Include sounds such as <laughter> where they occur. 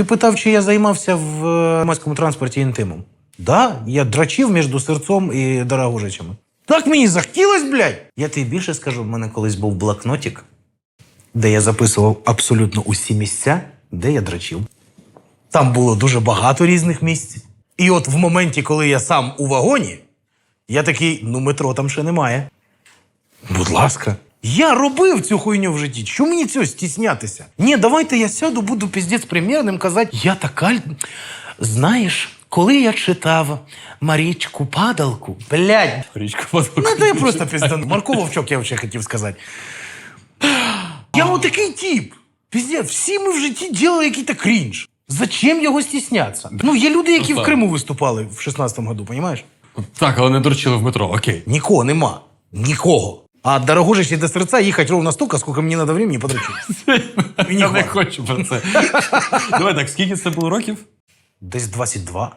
Ти питав, чи я займався в е, громадському транспорті інтимом? Да, я драчив між серцом і дорогожичами. Так мені захотілось, блядь! Я тобі більше скажу, в мене колись був блокнотик, де я записував абсолютно усі місця, де я драчив. Там було дуже багато різних місць. І от в моменті, коли я сам у вагоні, я такий, ну метро там ще немає. Будь ласка. Я робив цю хуйню в житті. Чому мені цього стіснятися? Ні, давайте я сяду, буду піздець примірним казати. Я така. Знаєш, коли я читав Марічку Падалку, блядь, Річка потоку. ну, то я просто піздан. Марко Вовчок, я ще хотів сказати. Я отакий тип. Піздець, всі ми в житті діяли якийсь крінж. Зачем його стісняться? Ну, є люди, які в. Криму виступали в 16-му году, розумієш? Так, але не доручили в метро, окей. Нікого нема. Нікого. А дорогожич до серця ехать ровно столько, сколько мне надо времени подручить. <laughs> Я не хочу про це. <laughs> Давай так, скільки це було років? Десь 22.